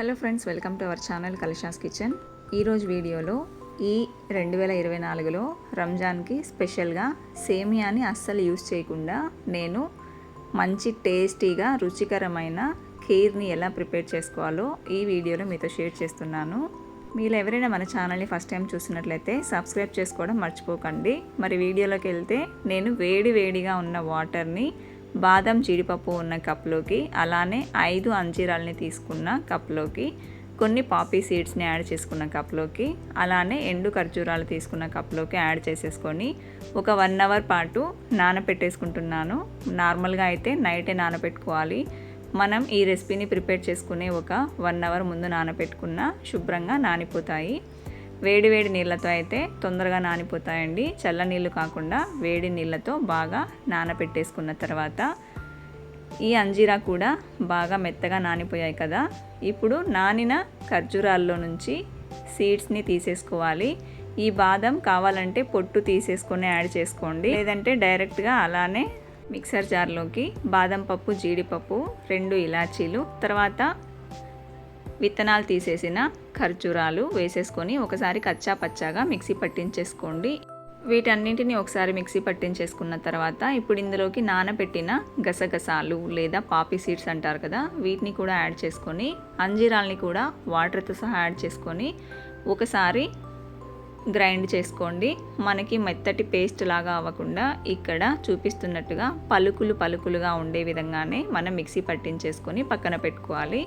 Hello friends welcome to our channel Kalisha's kitchen. ఈరోజు వీడియోలో ఈ రెండు వేల ఇరవై నాలుగులో రంజాన్కి స్పెషల్గా సేమియాని అస్సలు యూస్ చేయకుండా నేను మంచి టేస్టీగా రుచికరమైన ఖీర్ని ఎలా ప్రిపేర్ చేసుకోవాలో ఈ వీడియోలో మీతో షేర్ చేస్తున్నాను. మీరు ఎవరైనా మన ఛానల్ని ఫస్ట్ టైం చూసినట్లయితే సబ్స్క్రైబ్ చేసుకోవడం మర్చిపోకండి. మరి వీడియోలోకి వెళ్తే నేను వేడి వేడిగా ఉన్న వాటర్ని బాదం జీడిపప్పు ఉన్న కప్లోకి అలానే ఐదు అంజీరాలని తీసుకున్న కప్లోకి కొన్ని పాపీ సీడ్స్ని యాడ్ చేసుకున్న కప్లోకి అలానే ఎండు ఖర్జూరాలు తీసుకున్న కప్లోకి యాడ్ చేసేసుకొని ఒక వన్ అవర్ పాటు నానపెట్టేసుకుంటున్నాను. నార్మల్గా అయితే నైటే నానపెట్టుకోవాలి. మనం ఈ రెసిపీని ప్రిపేర్ చేసుకునే ఒక వన్ అవర్ ముందు నానపెట్టుకున్న శుభ్రంగా నానిపోతాయి. వేడి వేడి నీళ్ళతో అయితే తొందరగా నానిపోతాయండి. చల్ల నీళ్ళు కాకుండా వేడి నీళ్ళతో బాగా నానపెట్టేసుకున్న తర్వాత ఈ అంజీరా కూడా బాగా మెత్తగా నానిపోయాయి కదా. ఇప్పుడు నానిన ఖర్జూరాల్లో నుంచి సీడ్స్ని తీసేసుకోవాలి. ఈ బాదం కావాలంటే పొట్టు తీసేసుకొని యాడ్ చేసుకోండి. లేదంటే డైరెక్ట్గా అలానే మిక్సర్ జార్లోకి బాదం పప్పు జీడిపప్పు రెండు ఇలాచీలు తర్వాత విత్తనాలు తీసేసిన ఖర్జూరాలు వేసేసుకొని ఒకసారి కచ్చా పచ్చాగా మిక్సీ పట్టించేసుకోండి. వీటన్నింటిని ఒకసారి మిక్సీ పట్టించేసుకున్న తర్వాత ఇప్పుడు ఇందులోకి నానబెట్టిన గసగసాలు లేదా పాపీ సీడ్స్ అంటారు కదా వీటిని కూడా యాడ్ చేసుకొని అంజీరాల్ని కూడా వాటర్తో సహా యాడ్ చేసుకొని ఒకసారి గ్రైండ్ చేసుకోండి. మనకి మెత్తటి పేస్ట్ లాగా అవ్వకుండా ఇక్కడ చూపిస్తున్నట్టుగా పలుకులు పలుకులుగా ఉండే విధంగానే మనం మిక్సీ పట్టించేసుకొని పక్కన పెట్టుకోవాలి.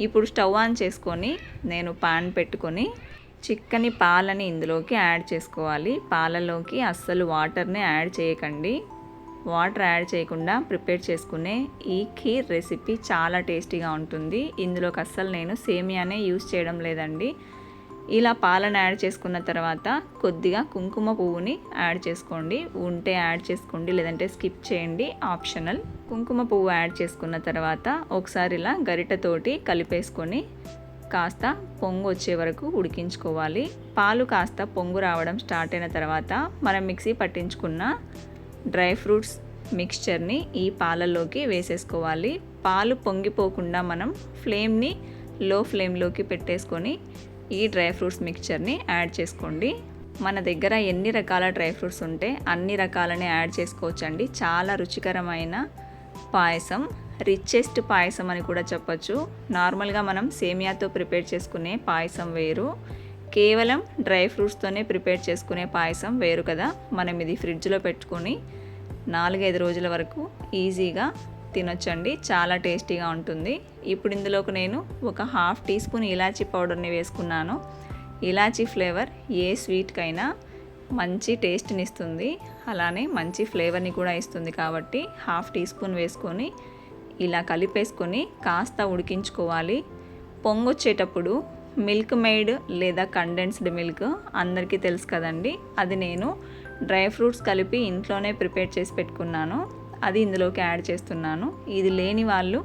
ఇప్పుడు స్టవ్ ఆన్ చేసుకొని నేను పాన్ పెట్టుకొని చిక్కని పాలని ఇందులోకి యాడ్ చేసుకోవాలి. పాలలోకి అస్సలు వాటర్ని యాడ్ చేయకండి. వాటర్ యాడ్ చేయకుండా ప్రిపేర్ చేసుకునే ఈ ఖీర్ రెసిపీ చాలా టేస్టీగా ఉంటుంది. ఇందులోకి అస్సలు నేను సేమియానే యూస్ చేయడం లేదండి. ఇలా పాలను యాడ్ చేసుకున్న తర్వాత కొద్దిగా కుంకుమ పువ్వుని యాడ్ చేసుకోండి. ఉంటే యాడ్ చేసుకోండి లేదంటే స్కిప్ చేయండి. ఆప్షనల్. కుంకుమ పువ్వు యాడ్ చేసుకున్న తర్వాత ఒకసారి ఇలా గరిటతోటి కలిపేసుకొని కాస్త పొంగు వచ్చే వరకు ఉడికించుకోవాలి. పాలు కాస్త పొంగు రావడం స్టార్ట్ అయిన తర్వాత మనం మిక్సీ పట్టించుకున్న డ్రై ఫ్రూట్స్ మిక్స్చర్ని ఈ పాలల్లోకి వేసేసుకోవాలి. పాలు పొంగిపోకుండా మనం ఫ్లేమ్ని లో ఫ్లేమ్లోకి పెట్టేసుకొని ఈ డ్రై ఫ్రూట్స్ మిక్చర్ని యాడ్ చేసుకోండి. మన దగ్గర ఎన్ని రకాల డ్రై ఫ్రూట్స్ ఉంటే అన్ని రకాలనే యాడ్ చేసుకోవచ్చండి. చాలా రుచికరమైన పాయసం రిచెస్ట్ పాయసం అని కూడా చెప్పచ్చు. నార్మల్గా మనం సేమియాతో ప్రిపేర్ చేసుకునే పాయసం వేరు. కేవలం డ్రై ఫ్రూట్స్తోనే ప్రిపేర్ చేసుకునే పాయసం వేరు కదా. మనం ఇది ఫ్రిడ్జ్లో పెట్టుకొని నాలుగైదు రోజుల వరకు ఈజీగా తినొచ్చండి. చాలా టేస్టీగా ఉంటుంది. ఇప్పుడు ఇందులోకి నేను ఒక హాఫ్ టీ స్పూన్ ఇలాచీ పౌడర్ని వేసుకున్నాను. ఇలాచీ ఫ్లేవర్ ఏ స్వీట్కైనా మంచి టేస్ట్ని ఇస్తుంది అలానే మంచి ఫ్లేవర్ని కూడా ఇస్తుంది కాబట్టి హాఫ్ టీ స్పూన్ వేసుకొని ఇలా కలిపేసుకొని కాస్త ఉడికించుకోవాలి. పొంగొచ్చేటప్పుడు మిల్క్ మేడ్ లేదా కండెన్స్డ్ మిల్క్ అందరికీ తెలుసు కదండి. అది నేను డ్రై ఫ్రూట్స్ కలిపి ఇంట్లోనే ప్రిపేర్ చేసి పెట్టుకున్నాను. అది ఇందులోకి యాడ్ చేస్తున్నాను. ఇది లేని వాళ్ళు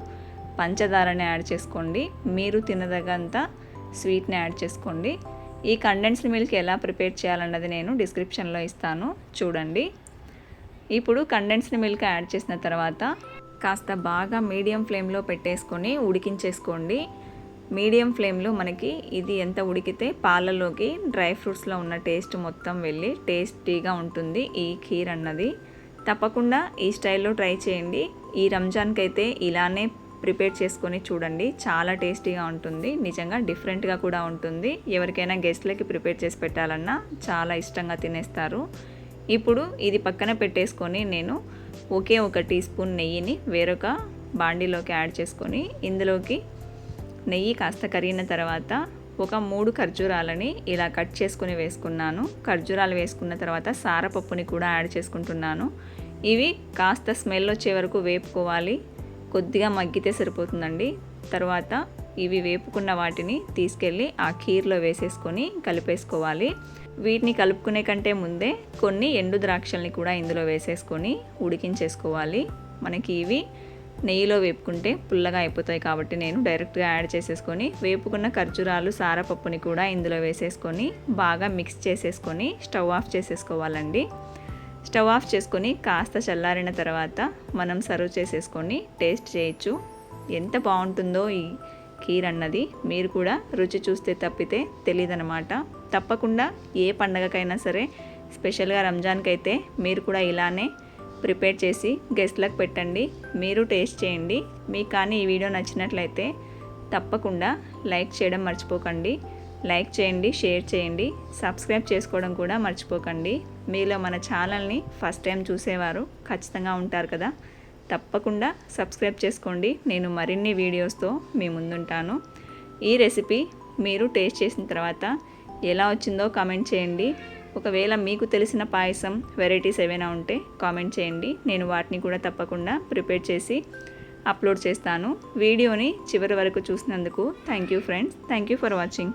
పంచదారని యాడ్ చేసుకోండి. మీరు తినదగంత స్వీట్ని యాడ్ చేసుకోండి. ఈ కండెన్స్డ్ మిల్క్ ఎలా ప్రిపేర్ చేయాలన్నది నేను డిస్క్రిప్షన్లో ఇస్తాను. చూడండి. ఇప్పుడు కండెన్స్డ్ మిల్క్ యాడ్ చేసిన తర్వాత కాస్త బాగా మీడియం ఫ్లేమ్లో పెట్టేసుకొని ఉడికించేసుకోండి. మీడియం ఫ్లేమ్లో మనకి ఇది ఎంత ఉడికితే పాలలోకి డ్రై ఫ్రూట్స్లో ఉన్న టేస్ట్ మొత్తం వెళ్ళి టేస్టీగా ఉంటుంది ఈ ఖీర్ అన్నది. తప్పకుండా ఈ స్టైల్లో ట్రై చేయండి. ఈ రంజాన్కి అయితే ఇలానే ప్రిపేర్ చేసుకొని చూడండి. చాలా టేస్టీగా ఉంటుంది. నిజంగా డిఫరెంట్గా కూడా ఉంటుంది. ఎవరికైనా గెస్ట్లకి ప్రిపేర్ చేసి పెట్టాలన్నా చాలా ఇష్టంగా తినేస్తారు. ఇప్పుడు ఇది పక్కన పెట్టేసుకొని నేను ఒకే ఒక టీ స్పూన్ నెయ్యిని వేరొక బాండీలోకి యాడ్ చేసుకొని ఇందులోకి నెయ్యి కాస్త కరిగిన తర్వాత ఒక మూడు ఖర్జూరాలని ఇలా కట్ చేసుకుని వేసుకున్నాను. ఖర్జూరాలు వేసుకున్న తర్వాత సారపప్పుని కూడా యాడ్ చేసుకుంటున్నాను. ఇవి కాస్త స్మెల్ వచ్చే వరకు వేపుకోవాలి. కొద్దిగా మగ్గితే సరిపోతుందండి. తర్వాత ఇవి వేపుకున్న వాటిని తీసుకెళ్ళి ఆ ఖీర్లో వేసేసుకొని కలిపేసుకోవాలి. వీటిని కలుపుకునే కంటే ముందే కొన్ని ఎండు ద్రాక్షల్ని కూడా ఇందులో వేసేసుకొని ఉడికించేసుకోవాలి. మనకి ఇవి నెయ్యిలో వేపుకుంటే పుల్లగా అయిపోతాయి కాబట్టి నేను డైరెక్ట్గా యాడ్ చేసేసుకొని వేపుకున్న ఖర్జూరాలు సారపప్పుని కూడా ఇందులో వేసేసుకొని బాగా మిక్స్ చేసేసుకొని స్టవ్ ఆఫ్ చేసేసుకోవాలండి. స్టవ్ ఆఫ్ చేసుకొని కాస్త చల్లారిన తర్వాత మనం సర్వ్ చేసేసుకొని టేస్ట్ చేయొచ్చు. ఎంత బాగుంటుందో ఈ ఖీర్ అన్నది. మీరు కూడా రుచి చూస్తే తప్పితే తెలియదనమాట తప్పకుండా ఏ పండగకైనా సరే స్పెషల్గా రంజాన్కి అయితే మీరు కూడా ఇలానే ప్రిపేర్ చేసి గెస్ట్లకు పెట్టండి. మీరు టేస్ట్ చేయండి. మీకు కానీ ఈ వీడియో నచ్చినట్లయితే తప్పకుండా లైక్ చేయడం మర్చిపోకండి. లైక్ చేయండి షేర్ చేయండి సబ్స్క్రైబ్ చేసుకోవడం కూడా మర్చిపోకండి. మీలో మన ఛానల్ని ఫస్ట్ టైం చూసేవారు ఖచ్చితంగా ఉంటారు కదా. తప్పకుండా సబ్స్క్రైబ్ చేసుకోండి. నేను మరిన్ని వీడియోస్తో మీ ముందుంటాను. ఈ రెసిపీ మీరు టేస్ట్ చేసిన తర్వాత ఎలా వచ్చిందో కామెంట్ చేయండి. ఒకవేళ మీకు తెలిసిన పాయసం వెరైటీస్ ఏవైనా ఉంటే కామెంట్ చేయండి. నేను వాటిని కూడా తప్పకుండా ప్రిపేర్ చేసి అప్లోడ్ చేస్తాను. వీడియోని చివరి వరకు చూసినందుకు thank you friends. Thank you for watching.